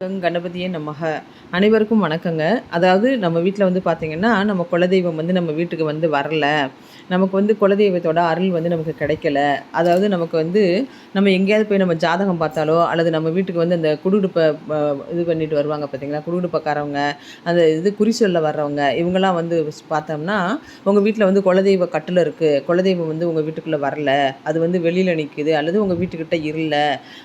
கணபதியே நமக. அனைவருக்கும் வணக்கங்க. அதாவது நம்ம வீட்டில் வந்து பார்த்திங்கன்னா நம்ம குலதெய்வம் வந்து நம்ம வீட்டுக்கு வந்து வரல. நமக்கு வந்து குலதெய்வத்தோட அருள் வந்து நமக்கு கிடைக்கல. அதாவது நமக்கு வந்து நம்ம எங்கேயாவது போய் நம்ம ஜாதகம் பார்த்தாலோ அல்லது நம்ம வீட்டுக்கு வந்து அந்த குடுகுடுப்பை இது பண்ணிட்டு வருவாங்க பார்த்தீங்களா குடுகுடுப்பக்காரவங்க அந்த இது குறி சொல்ல வர்றவங்க இவங்கெல்லாம் வந்து பார்த்தோம்னா உங்கள் வீட்டில் வந்து குலதெய்வ கட்டில் இருக்குது குலதெய்வம் வந்து உங்கள் வீட்டுக்குள்ளே வரல. அது வந்து வெளியில் நிற்குது அல்லது உங்கள் வீட்டுக்கிட்ட இல்லை.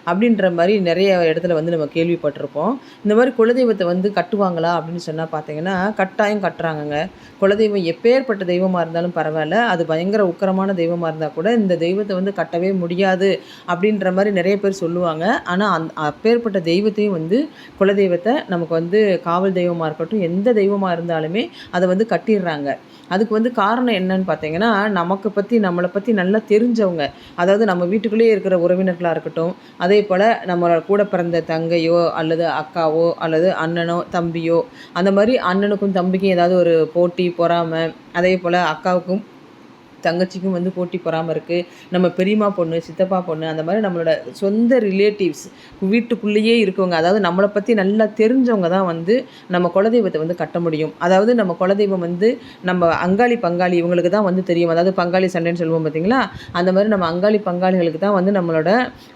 அப்படின்ற மாதிரி நிறைய இடத்துல வந்து நம்ம கேள்விப்பட்டிருப்போம். இந்த மாதிரி குலதெய்வத்தை வந்து கட்டுவாங்களா அப்படின்னு சொன்னால் பார்த்தீங்கன்னா கட்டாயம் கட்டுறாங்கங்க. குலதெய்வம் எப்பேற்பட்ட தெய்வமாக இருந்தாலும் பரவாயில்ல. அது பயங்கர உக்கரமான தெய்வமாக இருந்தால் கூட இந்த தெய்வத்தை வந்து கட்டவே முடியாது அப்படின்ற மாதிரி நிறைய பேர் சொல்லுவாங்க. ஆனால் அந் அப்பேற்பட்ட தெய்வத்தையும் வந்து குலதெய்வத்தை நமக்கு வந்து காவல் தெய்வமாக இருக்கட்டும் எந்த தெய்வமாக இருந்தாலுமே அதை வந்து கட்டிடுறாங்க. அதுக்கு வந்து காரணம் என்னன்னு பார்த்தீங்கன்னா நமக்கு பற்றி நம்மளை பற்றி நல்லா தெரிஞ்சவங்க அதாவது நம்ம வீட்டுக்குள்ளேயே இருக்கிற உறவினர்களாக இருக்கட்டும் அதே போல் நம்ம கூட பிறந்த தங்கையோ அல்லது அக்காவோ அல்லது அண்ணனோ தம்பியோ அந்த மாதிரி அண்ணனுக்கும் தம்பிக்கும் ஏதாவது ஒரு போட்டி பொறாமை அதே போல் அக்காவுக்கும் தங்கச்சிக்கும் வந்து போட்டி பொறாமல் இருக்குது நம்ம பெரியம்மா பொண்ணு சித்தப்பா பொண்ணு அந்த மாதிரி நம்மளோட சொந்த ரிலேட்டிவ்ஸ் வீட்டுக்குள்ளேயே இருக்கவங்க அதாவது நம்மளை பற்றி நல்லா தெரிஞ்சவங்க தான் வந்து நம்ம குலதெய்வத்தை வந்து கட்ட முடியும். அதாவது நம்ம குலதெய்வம் வந்து நம்ம அங்காளி பங்காளி இவங்களுக்கு தான் வந்து தெரியும். அதாவது பங்காளி சண்டைன்னு சொல்லுவோம் பார்த்தீங்களா அந்த மாதிரி நம்ம அங்காளி பங்காளிகளுக்கு தான் வந்து நம்மளோட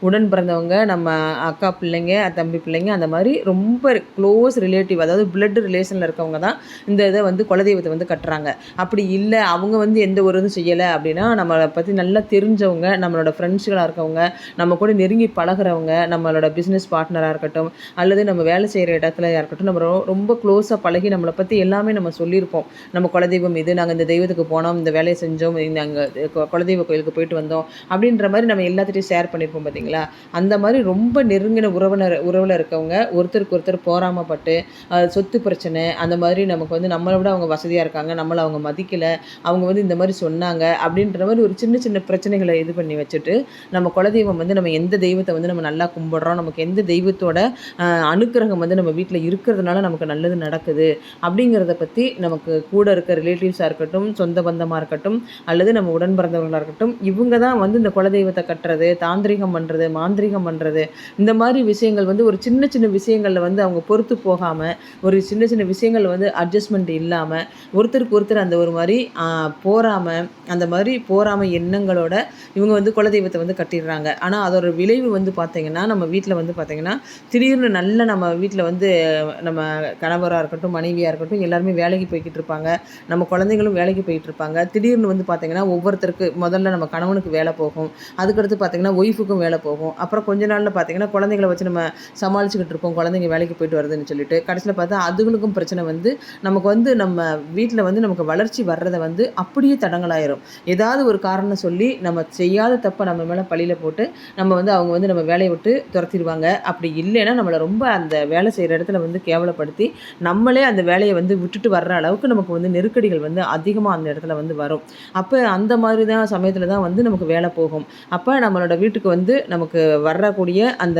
உடன் பிறந்தவங்க நம்ம அக்கா பிள்ளைங்க தம்பி பிள்ளைங்க அந்த மாதிரி ரொம்ப க்ளோஸ் ரிலேட்டிவ் அதாவது பிளட் ரிலேஷனில் இருக்கவங்க தான் இந்த இதை வந்து குலதெய்வத்தை வந்து கட்டுறாங்க. அப்படி இல்லை அவங்க வந்து எந்த ஒரு இதுவும் செய்யலை. அப்படின்னா நம்மளை பற்றி நல்லா தெரிஞ்சவங்க நம்மளோட ஃப்ரெண்ட்ஸுகளாக இருக்கவங்க நம்ம கூட நெருங்கி பழகுறவங்க நம்மளோட பிஸ்னஸ் பார்ட்னராக இருக்கட்டும் அல்லது நம்ம வேலை செய்கிற இடத்துல இருக்கட்டும் நம்ம ரொம்ப க்ளோஸாக பழகி நம்மளை பற்றி எல்லாமே நம்ம சொல்லியிருப்போம். நம்ம குலதெய்வம் இது நாங்கள் இந்த தெய்வத்துக்கு போனோம் இந்த வேலையை செஞ்சோம் நாங்கள் குலதெய்வ கோயிலுக்கு போயிட்டு வந்தோம் அப்படின்ற மாதிரி நம்ம எல்லாத்திட்டையும் ஷேர் பண்ணியிருப்போம் பார்த்தீங்களா அந்த மாதிரி ரொம்ப நெருங்கின உறவினர் உறவில் இருக்கவங்க ஒருத்தருக்கு ஒருத்தர் போராமப்பட்டு சொத்து பிரச்சனை அந்த மாதிரி நமக்கு வந்து நம்மளை விட அவங்க வசதியாக இருக்காங்க நம்மளை அவங்க மதிக்கலை அவங்க வந்து இந்த மாதிரி சொன்னாங்க அப்படின்ற மாதிரி ஒரு சின்ன சின்ன பிரச்சனைகளை இது பண்ணி வச்சுட்டு நம்ம குலதெய்வம் வந்து நம்ம எந்த தெய்வத்தை வந்து நம்ம நல்லா கும்பிடுறோம் நமக்கு எந்த தெய்வத்தோட அனுக்கிரகம் வந்து நம்ம வீட்டில் இருக்கிறதுனால நமக்கு நல்லது நடக்குது அப்படிங்கிறத பற்றி நமக்கு கூட இருக்க ரிலேட்டிவ்ஸாக இருக்கட்டும் சொந்த பந்தமாக இருக்கட்டும் அல்லது நம்ம உடன் பிறந்தவர்களாக இருக்கட்டும் இவங்க தான் வந்து இந்த குலதெய்வத்தை கட்டுறது தாந்திரிகம் பண்ணுறது மாந்திரிகம் பண்ணுறது இந்த மாதிரி விஷயங்கள் வந்து ஒரு சின்ன சின்ன விஷயங்களில் வந்து அவங்க பொறுத்து போகாமல் ஒரு சின்ன சின்ன விஷயங்கள் வந்து அட்ஜஸ்ட்மெண்ட் இல்லாமல் ஒருத்தருக்கு ஒருத்தர் அந்த ஒரு மாதிரி போகாமல் அந்த மாதிரி போராமல் எண்ணங்களோட இவங்க வந்து குலதெய்வத்தை வந்து கட்டிடுறாங்க. ஆனால் அதோட விளைவு வந்து பார்த்திங்கன்னா நம்ம வீட்டில் வந்து பார்த்திங்கன்னா திடீர்னு நல்ல நம்ம வீட்டில் வந்து நம்ம கணவராக இருக்கட்டும் மனைவியாக இருக்கட்டும் எல்லாருமே வேலைக்கு போய்கிட்டு இருப்பாங்க. நம்ம குழந்தைங்களும் வேலைக்கு போயிட்டு இருப்பாங்க. திடீர்னு வந்து பார்த்திங்கன்னா ஒவ்வொருத்தருக்கு முதல்ல நம்ம கணவனுக்கு வேலை போகும். அதுக்கடுத்து பார்த்திங்கன்னா ஒய்ஃபுக்கும் வேலை போகும். அப்புறம் கொஞ்ச நாளில் பார்த்திங்கன்னா குழந்தைங்களை வச்சு நம்ம சமாளிச்சுக்கிட்டு இருப்போம். குழந்தைங்க வேலைக்கு போயிட்டு வருதுன்னு சொல்லிட்டு. கடைசியில் பார்த்தா அதுகளுக்கும் பிரச்சனை வந்து நமக்கு வந்து நம்ம வீட்டில் வந்து நமக்கு வளர்ச்சி வர்றதை வந்து அப்படியே தடங்கலாயிரும். ஏதாவது ஒரு காரணம் சொல்லி நம்ம செய்யாத தப்பை நம்ம மேலே பழியில் போட்டு நம்ம வந்து அவங்க வந்து நம்ம வேலையை விட்டு துரத்திடுவாங்க. அப்படி இல்லைன்னா நம்மளை ரொம்ப அந்த வேலை செய்கிற இடத்துல வந்து கேவலப்படுத்தி நம்மளே அந்த வேலையை வந்து விட்டுட்டு வர்ற அளவுக்கு நமக்கு வந்து நெருக்கடிகள் வந்து அதிகமாக அந்த இடத்துல வந்து வரும். அப்போ அந்த மாதிரி தான் சமயத்தில் தான் வந்து நமக்கு வேலை போகும். அப்போ நம்மளோட வீட்டுக்கு வந்து நமக்கு வரக்கூடிய அந்த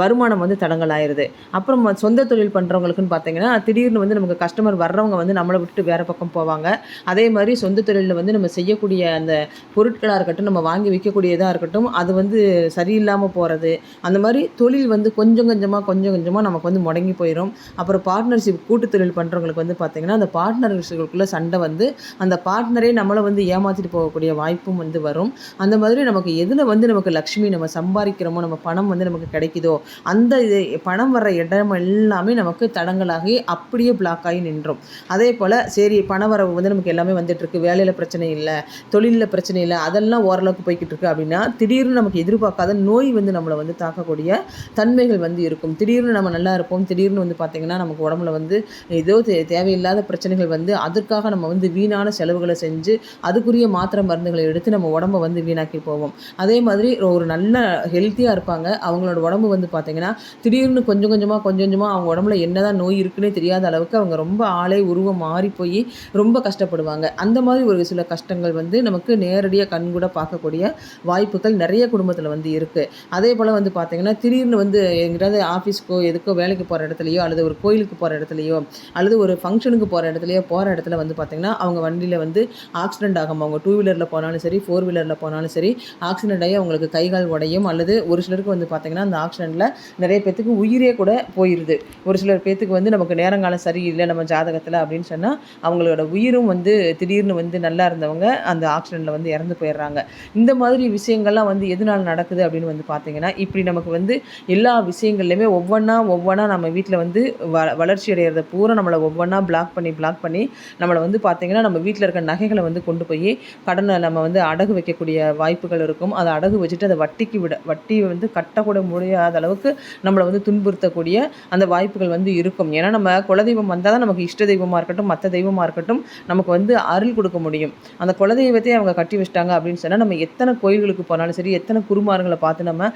வருமானம் வந்து தடங்கலாயிருது. அப்புறம் சொந்த தொழில் பண்ணுறவங்களுக்குன்னு பார்த்தீங்கன்னா திடீர்னு வந்து நமக்கு கஸ்டமர் வர்றவங்க வந்து நம்மளை விட்டுட்டு வேறு பக்கம் போவாங்க. அதே மாதிரி சொந்த தொழிலில் வந்து நம்ம செய்ய செய்யக்கூடிய அந்த பொருட்களாக இருக்கட்டும் நம்ம வாங்கி விற்கக்கூடியதாக இருக்கட்டும் அது வந்து சரியில்லாமல் போகிறது அந்த மாதிரி தொழில் வந்து கொஞ்சம் கொஞ்சமாக கொஞ்சம் கொஞ்சமாக நமக்கு வந்து முடங்கி போயிடும் அப்புறம் பார்ட்னர்ஷிப் கூட்டு தொழில் பண்ணுறவங்களுக்கு வந்து பார்த்திங்கன்னா அந்த பார்ட்னர்ஷிப்புக்குள்ளே சண்டை வந்து அந்த பார்ட்னரே நம்மளை வந்து ஏமாற்றிட்டு போகக்கூடிய வாய்ப்பும் வந்து வரும். அந்த மாதிரி நமக்கு எதில் வந்து நமக்கு லக்ஷ்மி நம்ம சம்பாதிக்கிறோமோ நம்ம பணம் வந்து நமக்கு கிடைக்குதோ அந்த இது பணம் வர்ற இடம் எல்லாமே நமக்கு தடங்கலாகி அப்படியே பிளாக் ஆகி நின்றோம். அதே போல் சரி பண வரவு வந்து நமக்கு எல்லாமே வந்துட்டுருக்கு வேலையில் பிரச்சனை இல்லை தொழிலில் பிரச்சனை இல்லை அதெல்லாம் ஓரளவுக்கு போய்கிட்டு இருக்கு அப்படின்னா திடீர்னு நமக்கு எதிர்பார்க்காத நோய் வந்து நம்மளை வந்து தாக்கக்கூடிய தன்மைகள் வந்து இருக்கும். திடீர்னு நம்ம நல்லா இருப்போம். திடீர்னு வந்து பார்த்திங்கன்னா நமக்கு உடம்புல வந்து ஏதோ தே- தேவையில்லாத பிரச்சனைகள் வந்து அதற்காக நம்ம வந்து வீணான செலவுகளை செஞ்சு அதுக்குரிய மாத்திரை மருந்துகளை எடுத்து நம்ம உடம்ப வந்து வீணாக்கி போவோம். அதே மாதிரி ஒரு நல்ல ஹெல்த்தியாக இருப்பாங்க. அவங்களோட உடம்பு வந்து பார்த்திங்கன்னா திடீர்னு கொஞ்சம் கொஞ்சமாக கொஞ்சம் கொஞ்சமாக அவங்க உடம்புல என்னதான் நோய் இருக்குன்னே தெரியாத அளவுக்கு அவங்க ரொம்ப ஆளே உருவம் மாறி போய் ரொம்ப கஷ்டப்படுவாங்க. அந்த மாதிரி ஒரு சில கஷ்டங்கள் விஷயங்கள் வந்து நமக்கு நேரடியாக கண்கூட பார்க்கக்கூடிய வாய்ப்புகள் நிறைய குடும்பத்தில் வந்து இருக்குது அதே போல் வந்து பார்த்திங்கன்னா திடீர்னு வந்து எங்கிட்டாவது ஆஃபீஸ்க்கோ எதுக்கோ வேலைக்கு போகிற இடத்துலையோ அல்லது ஒரு கோயிலுக்கு போகிற இடத்துலையோ அல்லது ஒரு ஃபங்க்ஷனுக்கு போகிற இடத்துலையோ போகிற இடத்துல வந்து பார்த்திங்கன்னா அவங்க வண்டியில் வந்து ஆக்சிடென்ட் ஆகும் அவங்க டூ வீலரில் போனாலும் சரி ஃபோர் வீலரில் போனாலும் சரி ஆக்சிடென்ட் ஆகி அவங்களுக்கு கைகால் உடையும் அல்லது ஒரு சிலருக்கு வந்து பார்த்திங்கன்னா அந்த ஆக்சிடெண்ட்டில் நிறைய பேத்துக்கு உயிரே கூட போயிடுது ஒரு சிலர் பேத்துக்கு வந்து நமக்கு நேரங்காலம் சரியில்லை நம்ம ஜாதகத்தில் அப்படின்னு சொன்னால் அவங்களோட உயிரும் வந்து திடீர்னு வந்து நல்லா இருந்தவங்க அந்த ஆக்சிடெண்ட்டில் வந்து இறந்து போயிடுறாங்க. இந்த மாதிரி விஷயங்கள்லாம் வந்து எதனால் நடக்குது அப்படின்னு வந்து பார்த்திங்கன்னா இப்படி நமக்கு வந்து எல்லா விஷயங்கள்லையுமே ஒவ்வொன்றா ஒவ்வொன்றா நம்ம வீட்டில் வந்து வ வளர்ச்சி அடைகிறத பூரா நம்மளை ஒவ்வொன்றா பிளாக் பண்ணி பிளாக் பண்ணி நம்மளை வந்து பார்த்திங்கன்னா நம்ம வீட்டில் இருக்க நகைகளை வந்து கொண்டு போய் கடனை நம்ம வந்து அடகு வைக்கக்கூடிய வாய்ப்புகள் இருக்கும். அதை அடகு வச்சுட்டு அதை வட்டிக்கு விட வட்டி வந்து கட்டக்கூட முடியாத அளவுக்கு நம்மளை வந்து துன்புறுத்தக்கூடிய அந்த வாய்ப்புகள் வந்து இருக்கும். ஏன்னா நம்ம குலதெய்வம் வந்தால் தான் நமக்கு இஷ்ட தெய்வமாக இருக்கட்டும் மற்ற தெய்வமாக இருக்கட்டும் நமக்கு வந்து அருள் கொடுக்க முடியும். அந்த குல குலதெய்வத்தையே அவங்க கட்டி வச்சிட்டாங்க அப்படின்னு சொன்னால் நம்ம எத்தனை கோயில்களுக்கு போனாலும் சரி எத்தனை குருமார்களை பார்த்து நம்ம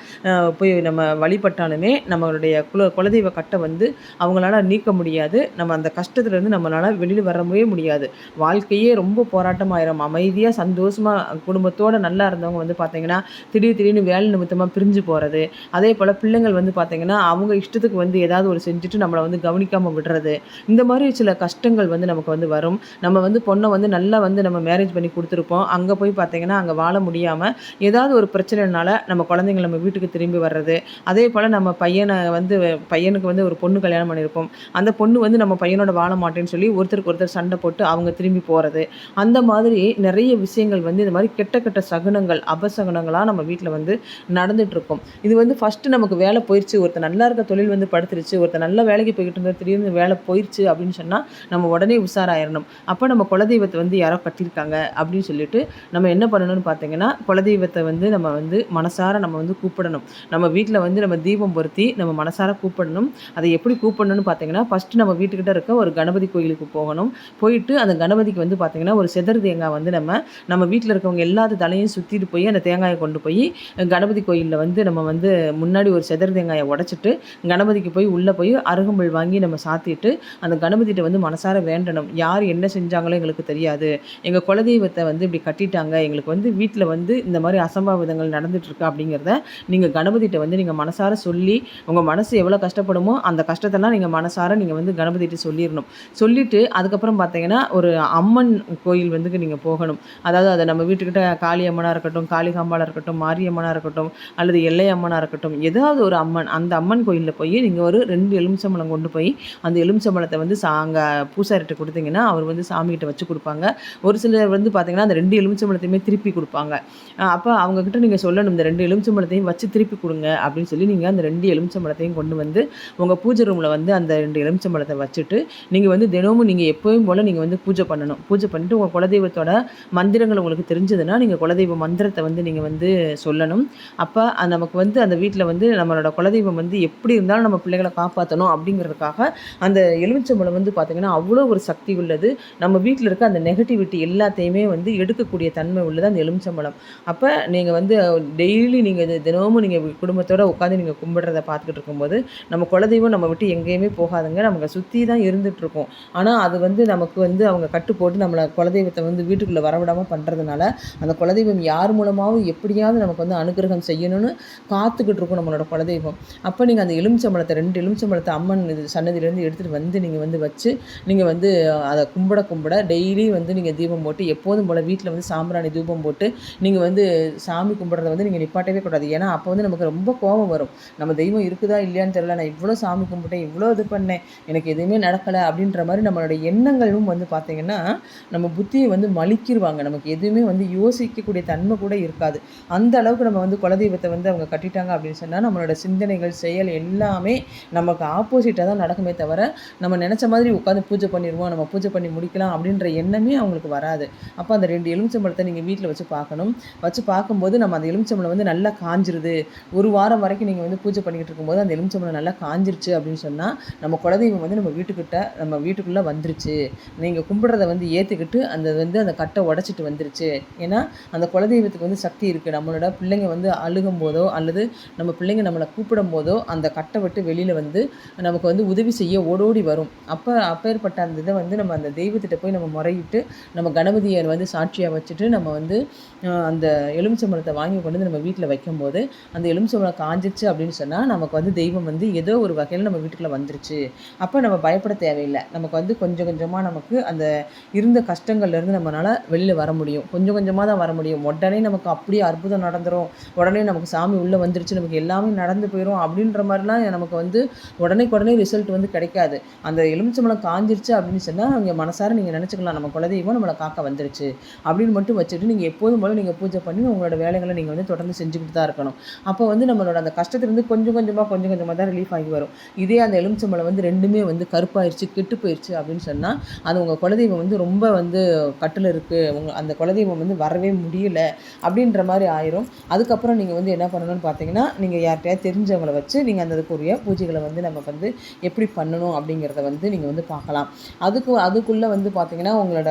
போய் நம்ம வழிபட்டாலுமே நம்மளுடைய குல குலதெய்வ கட்டை வந்து அவங்களால நீக்க முடியாது. நம்ம அந்த கஷ்டத்துலேருந்து நம்மளால் வெளியில் வரவே முடியாது. வாழ்க்கையே ரொம்ப போராட்டமாயிரும். அமைதியாக சந்தோஷமாக குடும்பத்தோடு நல்லா இருந்தவங்க வந்து பார்த்திங்கன்னா திடீர் திடீர்னு வேலை நிமித்தமாக பிரிஞ்சு போகிறது அதே போல் பிள்ளைங்கள் வந்து பார்த்திங்கன்னா அவங்க இஷ்டத்துக்கு வந்து ஏதாவது ஒரு செஞ்சுட்டு நம்மளை வந்து கவனிக்காமல் விடுறது. இந்த மாதிரி சில கஷ்டங்கள் வந்து நமக்கு வந்து வரும். நம்ம வந்து பொண்ணை வந்து நல்லா வந்து நம்ம மேரேஜ் பண்ணி கொடுத்துருப்போம். அங்கே போய் பார்த்திங்கன்னா அங்கே வாழ முடியாமல் ஏதாவது ஒரு பிரச்சனைனால நம்ம குழந்தைங்க நம்ம வீட்டுக்கு திரும்பி வர்றது. அதே போல் நம்ம பையனை வந்து பையனுக்கு வந்து ஒரு பொண்ணு கல்யாணம் பண்ணியிருப்போம். அந்த பொண்ணு வந்து நம்ம பையனோட வாழ மாட்டேன்னு சொல்லி ஒருத்தருக்கு ஒருத்தர் சண்டை போட்டு அவங்க திரும்பி போகிறது அந்த மாதிரி நிறைய விஷயங்கள் வந்து இந்த மாதிரி கெட்ட கெட்ட சகுனங்கள் அபசகுனங்களாக நம்ம வீட்டில் வந்து நடந்துகிட்ருக்கோம் இது வந்து ஃபஸ்ட்டு நமக்கு வேலை போயிடுச்சு ஒருத்தர் நல்லா இருக்க தொழில் வந்து படுத்துருச்சு. ஒருத்தர் நல்ல வேலைக்கு போய்கிட்டு இருந்தால் திடீர்னு வேலை போயிடுச்சு அப்படின்னு சொன்னால் நம்ம உடனே உஷாராயிடணும் அப்போ நம்ம குலதெய்வத்தை வந்து யாரோ கட்டியிருக்காங்க அப்படின்னு அப்படின்னு சொல்லிட்டு நம்ம என்ன பண்ணணும்னு பார்த்தீங்கன்னா குலதெய்வத்தை வந்து நம்ம வந்து மனசார நம்ம வந்து கூப்பிடணும். நம்ம வீட்டில் வந்து நம்ம தீபம் பொருத்தி நம்ம மனசார கூப்பிடணும். அதை எப்படி கூப்பிடணும்னு பார்த்தீங்கன்னா ஃபஸ்ட்டு நம்ம வீட்டுக்கிட்ட இருக்க ஒரு கணபதி கோயிலுக்கு போகணும். போயிட்டு அந்த கணபதிக்கு வந்து பார்த்தீங்கன்னா ஒரு செதர் தேங்காய் வந்து நம்ம நம்ம வீட்டில் இருக்கவங்க எல்லாத்து தலையும் சுற்றிட்டு போய் அந்த தேங்காயை கொண்டு போய் கணபதி கோயிலில் வந்து நம்ம வந்து முன்னாடி ஒரு செதர் தேங்காயை உடச்சிட்டு கணபதிக்கு போய் உள்ளே போய் அருகம்புல் வாங்கி நம்ம சாத்திட்டு அந்த கணபதிகிட்ட வந்து மனசார வேண்டணும். யார் என்ன செஞ்சாங்களோ எங்களுக்கு தெரியாது. எங்கள் குலதெய்வத்தை வந்து இப்படி கட்டிட்டாங்க எங்களுக்கு வந்து வீட்டில் வந்து இந்த மாதிரி அசம்பாவிதங்கள் நடந்துகிட்ருக்கு அப்படிங்கிறத நீங்கள் கணபதிகிட்ட வந்து நீங்கள் மனசார சொல்லி உங்கள் மனசு எவ்வளோ கஷ்டப்படுமோ அந்த கஷ்டத்தெல்லாம் நீங்கள் மனசார நீங்கள் வந்து கணபதிகிட்ட சொல்லிடணும் சொல்லிவிட்டு அதுக்கப்புறம் பார்த்தீங்கன்னா ஒரு அம்மன் கோயில் வந்து நீங்கள் போகணும். அதாவது அதை நம்ம வீட்டுக்கிட்ட காளி அம்மனாக இருக்கட்டும் காளிகாம்பாளாக இருக்கட்டும் மாரியம்மனாக இருக்கட்டும் அல்லது எல்லை அம்மனாக இருக்கட்டும் ஏதாவது ஒரு அம்மன் அந்த அம்மன் கோயிலில் போய் நீங்கள் ஒரு ரெண்டு எலுமிச்சம்பழம் கொண்டு போய் அந்த எலுமிச்சம்பழத்தை வந்து சா அங்கே பூசாரிட்ட கொடுத்தீங்கன்னா அவர் வந்து சாமிகிட்ட வச்சு கொடுப்பாங்க. ஒரு சிலர் வந்து பார்த்தீங்கன்னா அந்த ரெண்டு எலுமிச்சம்பழத்தையுமே திருப்பி கொடுப்பாங்க. அப்போ அவங்கக்கிட்ட நீங்கள் சொல்லணும் இந்த ரெண்டு எலுமிச்சம்பழத்தையும் வச்சு திருப்பி கொடுங்க அப்படின்னு சொல்லி நீங்கள் அந்த ரெண்டு எலுமிச்சம்பழத்தையும் கொண்டு வந்து உங்கள் பூஜை ரூமில் வந்து அந்த ரெண்டு எலுமிச்சம்பழத்தை வச்சுட்டு நீங்கள் வந்து தினமும் நீங்கள் எப்போயும் போல் நீங்கள் வந்து பூஜை பண்ணணும். பூஜை பண்ணிட்டு உங்கள் குலதெய்வத்தோட மந்திரங்கள் உங்களுக்கு தெரிஞ்சதுன்னா நீங்கள் குலதெய்வ மந்திரத்தை வந்து நீங்கள் வந்து சொல்லணும். அப்போ நமக்கு வந்து அந்த வீட்டில் வந்து நம்மளோட குலதெய்வம் வந்து எப்படி இருந்தாலும் நம்ம பிள்ளைகளை காப்பாற்றணும் அப்படிங்கிறதுக்காக அந்த எலுமிச்சம்பழம் வந்து பார்த்திங்கன்னா அவ்வளோ ஒரு சக்தி உள்ளது. நம்ம வீட்டில் இருக்க அந்த நெகட்டிவிட்டி எல்லாத்தையுமே வந்து எடுக்கக்கூடிய தன்மை உள்ளது அந்த எலுமிச்சம்பழம். அப்போ நீங்கள் வந்து டெய்லி நீங்கள் இது தினமும் நீங்கள் குடும்பத்தோடு உட்காந்து நீங்கள் கும்பிடுறத பார்த்துக்கிட்டு இருக்கும்போது நம்ம குலதெய்வம் நம்ம விட்டு எங்கேயுமே போகாதுங்க. நமக்கு சுற்றி தான் இருந்துகிட்ருக்கோம் ஆனால் அது வந்து நமக்கு வந்து அவங்க கட்டு போட்டு நம்மளை குலதெய்வத்தை வந்து வீட்டுக்குள்ளே வரவிடாமல் பண்ணுறதுனால அந்த குலதெய்வம் யார் மூலமாகவும் எப்படியாவது நமக்கு வந்து அனுகிரகம் செய்யணும்னு காத்துக்கிட்டு இருக்கும் நம்மளோட குலதெய்வம். அப்போ நீங்கள் அந்த எலுமிச்சம்பழத்தை ரெண்டு எலுமிச்சம்பழத்தை அம்மன் இது சன்னதியிலேருந்து எடுத்துகிட்டு வந்து நீங்கள் வந்து வச்சு நீங்கள் வந்து அதை கும்பிட கும்பிட டெய்லி வந்து நீங்கள் தீபம் போட்டு எப்போதும் போல் வீட்டில் வந்து சாம்பிராணி தூபம் போட்டு நீங்கள் வந்து சாமி கும்பிட்றத வந்து நீங்கள் நிப்பாட்டவே கூடாது. ஏன்னா அப்போ வந்து நமக்கு ரொம்ப கோபம் வரும். நம்ம தெய்வம் இருக்குதா இல்லையான்னு தெரியல. நான் இவ்வளோ சாமி கும்பிட்டேன் இவ்வளோ இது பண்ணேன் எனக்கு எதுவுமே நடக்கலை அப்படின்ற மாதிரி நம்மளோட எண்ணங்களும் வந்து பார்த்திங்கன்னா நம்ம புத்தியை வந்து மலிக்கிடுவாங்க நமக்கு எதுவுமே வந்து யோசிக்கக்கூடிய தன்மை கூட இருக்காது. அந்த அளவுக்கு நம்ம வந்து குலதெய்வத்தை வந்து அவங்க கட்டிட்டாங்க அப்படின்னு சொன்னால் நம்மளோட சிந்தனைகள் செயல் எல்லாமே நமக்கு ஆப்போசிட்டாக தான் நடக்குமே தவிர நம்ம நினச்ச மாதிரி உட்காந்து பூஜை பண்ணிடுவோம் நம்ம பூஜை பண்ணி முடிக்கலாம் அப்படின்ற எண்ணமே அவங்களுக்கு வராது. அப்போ அந்த ரெண்டு எலுமிச்சம்பழத்தை நீங்கள் வீட்டில் வச்சு பார்க்கணும். வச்சு பார்க்கும்போது நம்ம அந்த எலுமிச்சம்பழம் வந்து நல்லா காஞ்சிருது. ஒரு வாரம் வரைக்கும் நீங்கள் வந்து பூஜை பண்ணிக்கிட்டு இருக்கும்போது அந்த எலுமிச்சம்பழம் நல்லா காஞ்சிருச்சு அப்படின்னு சொன்னால் நம்ம குலதெய்வம் வந்து நம்ம வீட்டுக்கிட்ட நம்ம வீட்டுக்குள்ளே வந்துருச்சு. நீங்கள் கும்பிட்றத வந்து ஏற்றுக்கிட்டு அந்த வந்து அந்த கட்டை உடச்சிட்டு வந்துருச்சு. ஏன்னா அந்த குலதெய்வத்துக்கு வந்து சக்தி இருக்குது நம்மளோட பிள்ளைங்க வந்து அழுகும் போதோ அல்லது நம்ம பிள்ளைங்க நம்மளை கூப்பிடும் போதோ அந்த கட்டை விட்டு வெளியில் வந்து நமக்கு வந்து உதவி செய்ய ஓடோடி வரும். அப்போ அப்பேற்பட்ட அந்த இதை வந்து நம்ம அந்த தெய்வத்திட்ட போய் நம்ம முறையிட்டு நம்ம கணபதியை வந்து வந்து சாட்சியாக வச்சுட்டு நம்ம வந்து அந்த அந்த எலுமிச்சம்பழத்தை வாங்கி கொண்டு வந்து நம்ம வீட்டில் வைக்கும்போது அந்த எலுமிச்சம்பழம் காஞ்சிச்சு அப்படின்னு சொன்னால் நமக்கு வந்து தெய்வம் வந்து ஏதோ ஒரு வகையில் நம்ம வீட்டுக்குள்ளே வந்துருச்சு. அப்போ நம்ம பயப்பட தேவையில்லை. நமக்கு வந்து கொஞ்சம் கொஞ்சமாக நமக்கு அந்த இருந்த கஷ்டங்கள்லேருந்து நம்மளால் வெளியில் வர முடியும். கொஞ்சம் கொஞ்சமாக தான் வர முடியும். உடனே நமக்கு அப்படியே அற்புதம் நடந்துரும். உடனே நமக்கு சாமி உள்ளே வந்துருச்சு. நமக்கு எல்லாமே நடந்து போயிடும் அப்படின்ற மாதிரிலாம் நமக்கு வந்து உடனே உடனே ரிசல்ட் வந்து கிடைக்காது. அந்த எலுமிச்சம்பழம் காஞ்சிருச்சு அப்படின்னு சொன்னால் அவங்க மனசார நீங்கள் நினச்சிக்கலாம். நம்ம குலதெய்வம் நம்மளை காக்க வந்துருச்சு. அப்படின்னு மட்டும் வச்சுட்டு நீங்கள் எப்போதும் போல நீங்கள் பூஜை பண்ணி உங்களோட வேலைகளை நீங்கள் வந்து தொடர்ந்து செஞ்சுக்கிட்டு தான் இருக்கணும். அப்போ வந்து நம்மளோட அந்த கஷ்டத்துலேருந்து கொஞ்சம் கொஞ்சமாக கொஞ்சம் கொஞ்சமாக தான் ரிலீஃப் ஆகி வரும். இதே அந்த எலுமிச்சம்பழம் வந்து ரெண்டுமே வந்து கருப்பாயிருச்சு கெட்டு போயிடுச்சு அப்படின்னு சொன்னால் அது உங்கள் குலதெய்வம் வந்து ரொம்ப வந்து கட்டில் இருக்குது உங்கள் அந்த குலதெய்வம் வந்து வரவே முடியல அப்படின்ற மாதிரி ஆயிரும். அதுக்கப்புறம் நீங்கள் வந்து என்ன பண்ணணும்னு பார்த்தீங்கன்னா நீங்கள் யார்கிட்டயாவது தெரிஞ்சவங்களை வச்சு நீங்கள் அந்த அதுக்குரிய பூஜைகளை வந்து நம்ம வந்து எப்படி பண்ணணும் அப்படிங்கிறத வந்து நீங்கள் வந்து பார்க்கலாம். அதுக்கு அதுக்குள்ளே வந்து பார்த்தீங்கன்னா உங்களோட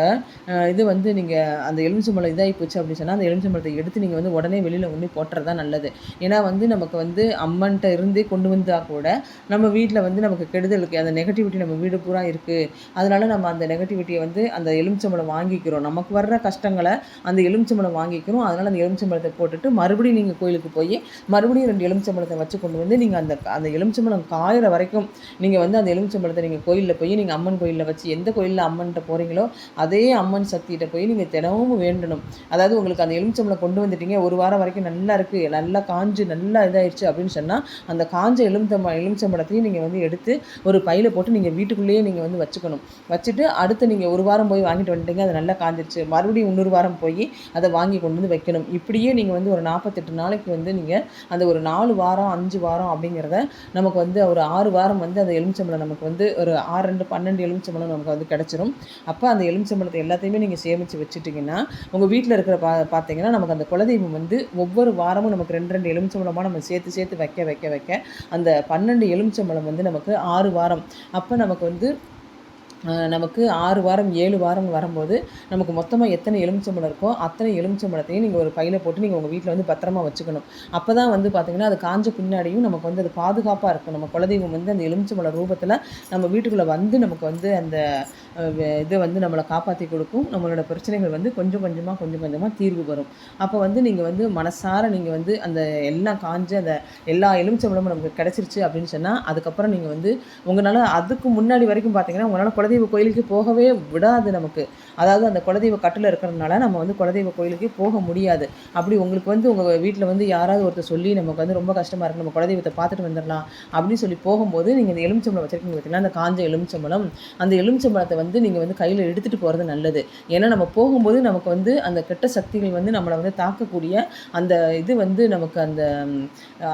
இது வந்து நீங்கள் அந்த எலுமிச்சம்பழம் இதாகி போச்சு அப்படின்னு சொன்னால் அந்த எலுமிச்சம்பழத்தை எடுத்து நீங்கள் வந்து உடனே வெளியில் கொண்டு போட்டுறது தான் நல்லது. ஏன்னா வந்து நமக்கு வந்து அம்மன்கிட்ட இருந்தே கொண்டு வந்தால் கூட நம்ம வீட்டில் வந்து நமக்கு கெடுதலுக்கு அந்த நெகட்டிவிட்டி நம்ம வீடு பூரா இருக்குது அதனால நம்ம அந்த நெகட்டிவிட்டியை வந்து அந்த எலுமிச்சம்பழம் வாங்கிக்கிறோம். நமக்கு வர்ற கஷ்டங்களை அந்த எலுமிச்சம்பழம் வாங்கிக்கிறோம். அதனால் அந்த எலுமிச்சம்பழத்தை போட்டுட்டு மறுபடியும் நீங்கள் கோயிலுக்கு போய் மறுபடியும் ரெண்டு எலுமிச்சம்பழத்தை வச்சு கொண்டு வந்து நீங்கள் அந்த அந்த எலுமிச்சம்பழம் காயிற வரைக்கும் நீங்கள் வந்து அந்த எலுமிச்சம்பழத்தை நீங்கள் கோயிலில் போய் நீங்கள் அம்மன் கோயிலில் வச்சு எந்த கோயிலில் அம்மன்கிட்ட போகிறீங்களோ அதே அம்மன் சக்திகிட்ட போய் நீங்கள் தினமும் வேண்டணும். அதாவது உங்களுக்கு அந்த எலுமிச்சம்பழம் கொண்டு வந்துட்டீங்க ஒரு வாரம் வரைக்கும் நல்லா இருக்குது நல்லா காஞ்சு நல்லா இதாயிடுச்சு அப்படின்னு சொன்னால் அந்த காஞ்ச எலுமிச்சம்ப எலுமிச்சம்பழத்தையும் நீங்கள் வந்து எடுத்து ஒரு பையில போட்டு நீங்கள் வீட்டுக்குள்ளேயே நீங்கள் வந்து வச்சுக்கணும். வச்சுட்டு அடுத்து நீங்கள் ஒரு வாரம் போய் வாங்கிட்டு வந்துட்டீங்க அது நல்லா காஞ்சிருச்சு. மறுபடியும் இன்னொரு வாரம் போய் அதை வாங்கி கொண்டு வந்து வைக்கணும். இப்படியே நீங்கள் வந்து ஒரு நாற்பத்தெட்டு நாளைக்கு வந்து நீங்கள் அந்த ஒரு நாலு வாரம் அஞ்சு வாரம் அப்படிங்கிறத நமக்கு வந்து ஒரு ஆறு வாரம் வந்து அந்த எலுமிச்சம்பழம் நமக்கு வந்து ஒரு ஆறு ரெண்டு பன்னெண்டு எலுமிச்சம்பழம் நமக்கு வந்து கிடச்சிரும். அப்போ அந்த எலுமிச்சம்பழத்தை எல்லாத்தையுமே நீங்கள் சேமித்து வச்சு வச்சுட்டிங்கன்னா உங்கள் வீட்டில் இருக்கிற பா பார்த்தீங்கன்னா நமக்கு அந்த குலதெய்வம் வந்து ஒவ்வொரு வாரமும் நமக்கு ரெண்டு ரெண்டு எலுமிச்சம்பழமாக நம்ம சேர்த்து சேர்த்து வைக்க வைக்க வைக்க அந்த பன்னெண்டு எலுமிச்சம்பழம் வந்து நமக்கு ஆறு வாரம். அப்போ நமக்கு வந்து நமக்கு ஆறு வாரம் ஏழு வாரம் வரும்போது நமக்கு மொத்தமாக எத்தனை எலுமிச்சம்பழம் இருக்கோ அத்தனை எலுமிச்சம்பழத்தையும் நீங்கள் ஒரு பையில போட்டு நீங்கள் உங்கள் வீட்டில் வந்து பத்திரமா வச்சுக்கணும். அப்போ தான் வந்து பார்த்திங்கன்னா அது காஞ்ச பின்னாடியும் நமக்கு வந்து அது பாதுகாப்பாக இருக்கும். நம்ம குலதெய்வம் வந்து அந்த எலுமிச்சம்பழ ரூபத்தில் நம்ம வீட்டுக்குள்ளே வந்து நமக்கு வந்து அந்த இதை வந்து நம்மளை காப்பாற்றி கொடுக்கும். நம்மளோட பிரச்சனைகள் வந்து கொஞ்சம் கொஞ்சமாக கொஞ்சம் கொஞ்சமாக தீர்வு வரும் அப்போ வந்து நீங்கள் வந்து மனசார நீங்கள் வந்து அந்த எல்லாம் காஞ்ச அந்த எல்லா எலுமிச்சம்பளமும் நமக்கு கிடச்சிருச்சு அப்படின்னு சொன்னால் அதுக்கப்புறம் நீங்கள் வந்து உங்களால் அதுக்கு முன்னாடி வரைக்கும் பார்த்தீங்கன்னா உங்களால் குலதெய்வ கோயிலுக்கு போகவே விடாது நமக்கு. அதாவது அந்த குலதெய்வ கட்டில் இருக்கிறதுனால நம்ம வந்து குலதெய்வ கோயிலுக்கு போக முடியாது. அப்படி உங்களுக்கு வந்து உங்கள் வீட்டில் வந்து யாராவது ஒருத்தர் சொல்லி நமக்கு வந்து ரொம்ப கஷ்டமாக இருக்குது நம்ம குலதெய்வத்தை பார்த்துட்டு வந்துடலாம் அப்படின்னு சொல்லி போகும்போது நீங்கள் இந்த எலுமிச்சம்பளம் வச்சுருக்கீங்க பார்த்தீங்கன்னா அந்த காஞ்ச எலுமிச்சம்பழம். அந்த எலுமிச்சம்பளத்தை வந்து நீங்கள் வந்து கையில் எடுத்துகிட்டு போகிறது நல்லது. ஏன்னா நம்ம போகும்போது நமக்கு வந்து அந்த கெட்ட சக்திகள் வந்து நம்மளை வந்து தாக்கக்கூடிய அந்த இது வந்து நமக்கு அந்த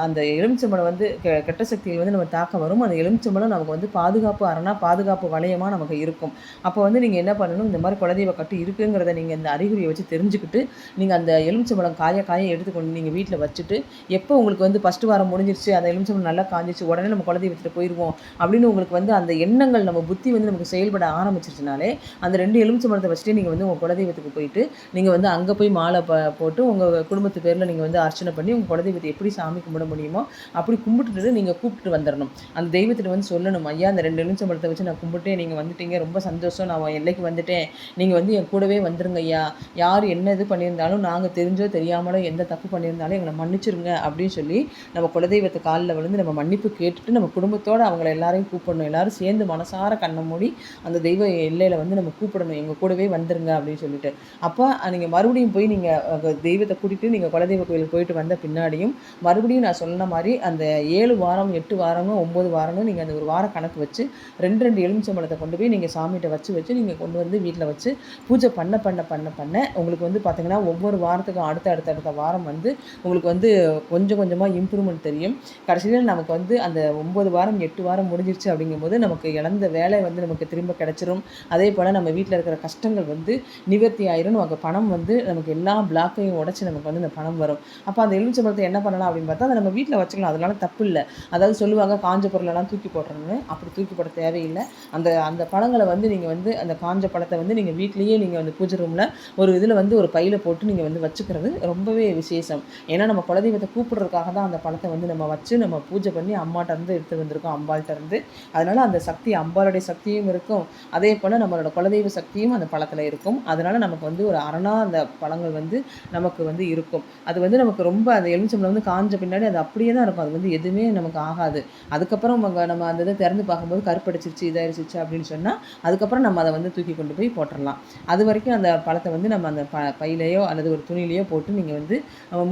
அந்த எலுமிச்சம்பழம் வந்து கெ- கெட்ட சக்திகள் வந்து நம்ம தாக்க வரும். அந்த எலுமிச்சம்பழம் நமக்கு வந்து பாதுகாப்பு அரணா பாதுகாப்பு வளையமாக நமக்கு இருக்கும். அப்போ வந்து நீங்கள் என்ன பண்ணணும்? இந்த மாதிரி குலதெய்வ கட்டு இருக்குங்கிறத நீங்கள் இந்த அறிகுறியை வச்சு தெரிஞ்சுக்கிட்டு நீங்கள் அந்த எலுமிச்சம்பழம் காய காய எடுத்துக்கொண்டு நீங்கள் வீட்டில் வச்சுட்டு எப்போ உங்களுக்கு வந்து ஃபஸ்ட்டு வாரம் முடிஞ்சிருச்சு அந்த எலுமிச்சம்பழம் நல்லா காஞ்சிச்சு உடனே நம்ம குலதெய்வத்தில் போயிடுவோம் அப்படின்னு உங்களுக்கு வந்து அந்த எண்ணங்கள் நம்ம புத்தி வந்து நமக்கு செயல்பட ஆரம்பிச்சிருச்சுனாலே அந்த ரெண்டு எலுமிச்சை மரத்தை வச்சுட்டு நீங்கள் வந்து உங்கள் குலதெய்வத்துக்கு போயிட்டு நீங்கள் வந்து அங்கே போய் மாலை ப போட்டு உங்கள் குடும்பத்து பேரில் நீங்கள் வந்து அர்ச்சனை பண்ணி உங்கள் குலதெய்வத்தை எப்படி சாமி கும்பிட முடியுமோ அப்படி கும்பிட்டுட்டு நீங்கள் கூப்பிட்டு வந்துடணும் அந்த தெய்வத்திட்ட வந்து சொல்லணும் ஐயா அந்த ரெண்டு எலுமிச்சம்பழத்தை வச்சு நான் கும்பிட்டேன் நீங்கள் வந்துட்டீங்க ரொம்ப சந்தோஷம் நான் எல்லைக்கு வந்துட்டேன். நீங்கள் வந்து என் கூடவே வந்துருங்க ஐயா. யார் என்ன இது பண்ணியிருந்தாலும் நாங்கள் தெரிஞ்சோ தெரியாமலோ எந்த தப்பு பண்ணியிருந்தாலும் எங்களை மன்னிச்சிருங்க அப்படின்னு சொல்லி நம்ம குலதெய்வத்தை காலில் விழுந்து நம்ம மன்னிப்பு கேட்டுட்டு நம்ம குடும்பத்தோடு அவங்கள எல்லாரையும் கூப்பிடணும். எல்லாரும் சேர்ந்து மனசார கண்ணை மூடி அந்த தெய்வ எல்லையில் வந்து நம்ம கூப்பிடணும். எங்கள் கூடவே வந்துருங்க அப்படின்னு சொல்லிட்டு. அப்போ நீங்கள் மறுபடியும் போய் நீங்கள் தெய்வத்தை கூட்டிகிட்டு நீங்கள் குலதெய்வ கோயிலுக்கு போயிட்டு வந்த பின்னாடியும் மறுபடியும் நான் சொன்ன மாதிரி அந்த ஏழு வாரம் எட்டு வாரமோ ஒம்பது வாரமோ நீங்கள் அந்த ஒரு வார கணக்கு வச்சு ரெண்டு ரெண்டு எலுமிச்சம்பழத்தை கொண்டு போய் நீங்கள் சாமிகிட்ட வச்சு வச்சு நீங்கள் கொண்டு வந்து வீட்டில் வச்சு பூஜை பண்ண பண்ண பண்ண பண்ண உங்களுக்கு வந்து பார்த்தீங்கன்னா ஒவ்வொரு வாரத்துக்கும் அடுத்த அடுத்த அடுத்த வாரம் வந்து உங்களுக்கு வந்து கொஞ்சம் கொஞ்சமாக இம்ப்ரூவ்மெண்ட் தெரியும். கடைசியில் நமக்கு வந்து அந்த ஒம்பது வாரம் எட்டு வாரம் முடிஞ்சிருச்சு அப்படிங்கும்போது நமக்கு இழந்த வேலை வந்து நமக்கு திரும்ப கிடச்சிரும். அதே போல் நம்ம வீட்டில் இருக்கிற கஷ்டங்கள் வந்து நிவர்த்தி ஆயிரும். நமக்கு பணம் வந்து நமக்கு எல்லா பிளாக்கையும் உடச்சி நமக்கு வந்து இந்த பணம் வரும். அப்போ அந்த எலுமிச்சம்பழத்தை என்ன பண்ணலாம் அப்படின்னு பார்த்தா அதை நம்ம வீட்டில் வச்சுக்கலாம். அதனால தப்பு இல்லை. அதாவது சொல்லுவாங்க காஞ்ச பொருளெல்லாம் தூக்கி போடுறோம்னு அப்படி தூக்கி போட தேவையில்லை. அந்த அந்த பழங்களை வந்து நீங்கள் வந்து அந்த காஞ்ச பழத்தை வந்து நீங்கள் வீட்லேயே நீங்கள் வந்து பூஜை ரூமில் ஒரு இதில் வந்து ஒரு பையில் போட்டு நீங்கள் வந்து வச்சுக்கிறது ரொம்பவே விசேஷம். ஏன்னா நம்ம குலதெய்வத்தை கூப்பிடுறதுக்காக தான் அந்த பழத்தை வந்து நம்ம வச்சு நம்ம பூஜை பண்ணி அம்மாட்ட இருந்து எடுத்து வந்திருக்கோம் அம்பாள்கிட்ட இருந்து. அதனால் அந்த சக்தி அம்பாளுடைய சக்தியும் இருக்கும். அதே அதே போல் நம்மளோட குலதெய்வ சக்தியும் அந்த பழத்தில் இருக்கும். அதனால் நமக்கு வந்து ஒரு அரணாக அந்த பழங்கள் வந்து நமக்கு வந்து இருக்கும். அது வந்து நமக்கு ரொம்ப அந்த எலுமிச்சம்பழம் வந்து காஞ்ச பின்னாடி அது அப்படியே தான் இருக்கும். அது வந்து எதுவுமே நமக்கு ஆகாது. அதுக்கப்புறம் நம்ம நம்ம அந்த இதை திறந்து பார்க்கும்போது கருப்படைச்சிருச்சு இதாயிருச்சு அப்படின்னு சொன்னால் அதுக்கப்புறம் நம்ம அதை வந்து தூக்கி கொண்டு போய் போட்டுடலாம் அது வரைக்கும் அந்த பழத்தை வந்து நம்ம அந்த ப பையிலையோ அல்லது ஒரு துணியிலையோ போட்டு நீங்கள் வந்து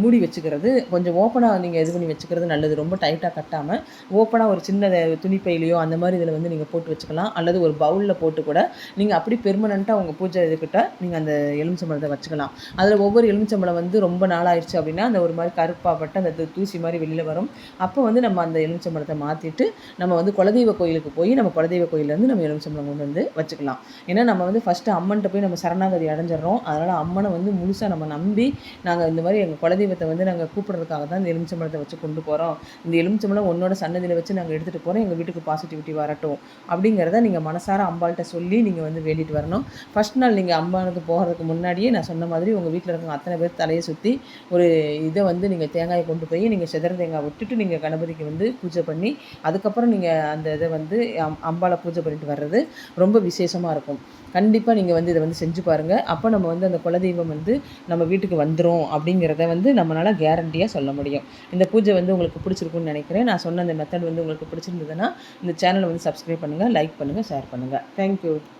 மூடி வச்சுக்கிறது கொஞ்சம் ஓப்பனாக நீங்கள் இது பண்ணி வச்சுக்கிறது நல்லது. ரொம்ப டைட்டாக கட்டாமல் ஓப்பனாக ஒரு சின்ன துணி பையிலையோ அந்த மாதிரி இதில் வந்து நீங்கள் போட்டு வச்சுக்கலாம். அல்லது ஒரு பவுலில் போட்டு கூட நீங்கள் அப்படி பெர்மனண்ட்டாக உங்கள் பூஜை இதுக்கிட்ட நீங்கள் அந்த எலுமிச்சம்பழத்தை வச்சுக்கலாம். அதில் ஒவ்வொரு எலுமிச்சம்பழம் வந்து ரொம்ப நாள் ஆயிடுச்சு அப்படின்னா அந்த ஒரு மாதிரி கருப்பாப்பட்ட அந்த தூசி மாதிரி வெளியில் வரும். அப்போ வந்து நம்ம அந்த எலுமிச்சம்பழத்தை மாற்றிட்டு நம்ம வந்து குலதெய்வ கோயிலுக்கு போய் நம்ம குலதெய்வ கோயிலேருந்து நம்ம எலுமிச்சம்பழம் கொண்டு வந்து வச்சுக்கலாம். ஏன்னா நம்ம வந்து ஃபஸ்ட்டு அம்மன்ட்ட போய் நம்ம சரணாகதி அடைஞ்சிடுறோம். அதனால் அம்மனை வந்து முழுசாக நம்ம நம்பி நாங்கள் இந்த மாதிரி எங்கள் குலதெய்வத்தை வந்து நாங்கள் கூப்பிட்றதுக்காக தான் இந்த எலுமிச்சம்பழத்தை வச்சு கொண்டு போகிறோம் இந்த எலுமிச்சம்பழம் உன்னோட சன்னதியில் வச்சு நாங்கள் எடுத்துகிட்டு போகிறோம் எங்கள் வீட்டுக்கு பாசிட்டிவிட்டி வரட்டும். அப்படிங்கிறத நீங்கள் மனசார அம்பாள்கிட்ட சொல்லி நீங்கள் வந்து வேண்டிட்டு வரணும். ஃபர்ஸ்ட் நாள் நீங்கள் அம்பாளுக்கு போகிறதுக்கு முன்னாடியே நான் சொன்ன மாதிரி உங்கள் வீட்டில் இருக்கிற அத்தனை பேர் தலையை சுற்றி ஒரு இதை வந்து நீங்கள் தேங்காயை கொண்டு போய் நீங்கள் செதற தேங்காய் விட்டுட்டு நீங்கள் கணபதிக்கு வந்து பூஜை பண்ணி அதுக்கப்புறம் நீங்கள் அந்த இதை வந்து அம் அம்பாளை பூஜை பண்ணிட்டு வர்றது ரொம்ப விசேஷமாக இருக்கும். கண்டிப்பாக நீங்கள் வந்து இதை வந்து செஞ்சு பாருங்கள் அப்போ நம்ம வந்து அந்த குலதெய்வம் வந்து நம்ம வீட்டுக்கு வந்துடும் அப்படிங்கிறத வந்து நம்மளால் கேரண்டியாக சொல்ல முடியும். இந்த பூஜை வந்து உங்களுக்கு பிடிச்சிருக்குன்னு நினைக்கிறேன். நான் சொன்ன அந்த மெத்தட் வந்து உங்களுக்கு பிடிச்சிருந்ததுன்னா இந்த சேனலை வந்து சப்ஸ்கிரைப் பண்ணுங்கள் லைக் பண்ணுங்கள் ஷேர் பண்ணுங்கள் தேங்க்யூ Thank you.